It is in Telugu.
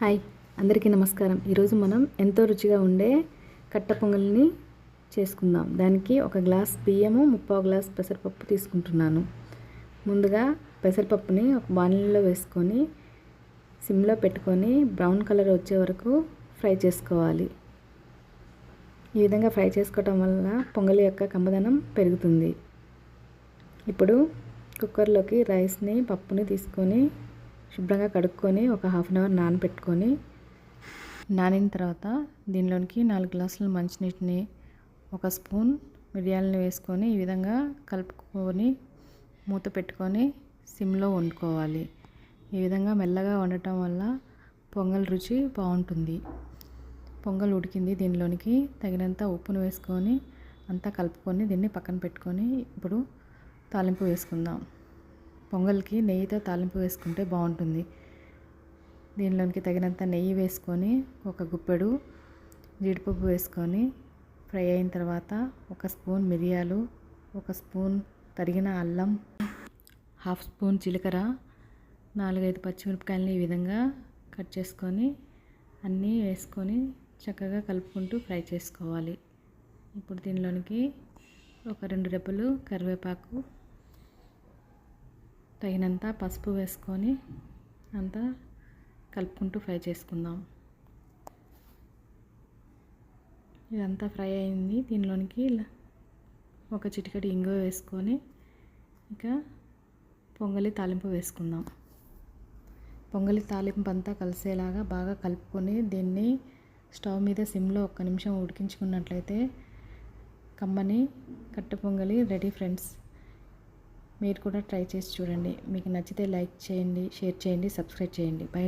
హాయ్ అందరికీ నమస్కారం. ఈరోజు మనం ఎంతో రుచిగా ఉండే కట్ట పొంగల్ని చేసుకుందాం. దానికి ఒక గ్లాస్ బియ్యము ముప్పావు గ్లాస్ పెసరపప్పు తీసుకుంటున్నాను. ముందుగా పెసరపప్పుని ఒక బాణలిలో వేసుకొని సిమ్లో పెట్టుకొని బ్రౌన్ కలర్ వచ్చే వరకు ఫ్రై చేసుకోవాలి. ఈ విధంగా ఫ్రై చేసుకోవటం వల్ల పొంగలి యొక్క కమ్మదనం పెరుగుతుంది. ఇప్పుడు కుక్కర్లోకి రైస్ని పప్పుని తీసుకొని శుభ్రంగా కడుక్కొని ఒక హాఫ్ అన్ అవర్ నానబెట్టుకొని నానిన తర్వాత దీనిలోనికి నాలుగు గ్లాసుల మంచినీటిని ఒక స్పూన్ మిరియాలని వేసుకొని ఈ విధంగా కలుపుకొని మూత పెట్టుకొని సిమ్లో వండుకోవాలి. ఈ విధంగా మెల్లగా వండటం వల్ల పొంగల్ రుచి బాగుంటుంది. పొంగల్ ఉడికింది దీనిలోనికి తగినంత ఉప్పును వేసుకొని అంతా కలుపుకొని దీన్ని పక్కన పెట్టుకొని ఇప్పుడు తాలింపు వేసుకుందాం. పొంగల్కి నెయ్యితో తాలింపు వేసుకుంటే బాగుంటుంది. దీనిలోనికి తగినంత నెయ్యి వేసుకొని ఒక గుప్పెడు జీడిపప్పు వేసుకొని ఫ్రై అయిన తర్వాత ఒక స్పూన్ మిరియాలు ఒక స్పూన్ తరిగిన అల్లం హాఫ్ స్పూన్ జీలకర్ర నాలుగైదు పచ్చిమిరపకాయలని ఈ విధంగా కట్ చేసుకొని అన్నీ వేసుకొని చక్కగా కలుపుకుంటూ ఫ్రై చేసుకోవాలి. ఇప్పుడు దీనిలోనికి ఒక రెండు రెబ్బలు కరివేపాకు తగినంత పసుపు వేసుకొని అంతా కలుపుకుంటూ ఫ్రై చేసుకుందాం. ఇదంతా ఫ్రై అయింది. దీనిలోనికి ఒక చిటికటి ఇంగువ వేసుకొని ఇంకా పొంగలి తాలింపు వేసుకుందాం. పొంగలి తాలింపు అంతా కలిసేలాగా బాగా కలుపుకొని దీన్ని స్టవ్ మీద సిమ్లో ఒక్క నిమిషం ఉడికించుకున్నట్లయితే కమ్మని కట్ట పొంగలి రెడీ ఫ్రెండ్స్. మీరు కూడా ట్రై చేసి చూడండి. మీకు నచ్చితే లైక్ చేయండి షేర్ చేయండి సబ్స్క్రైబ్ చేయండి. బై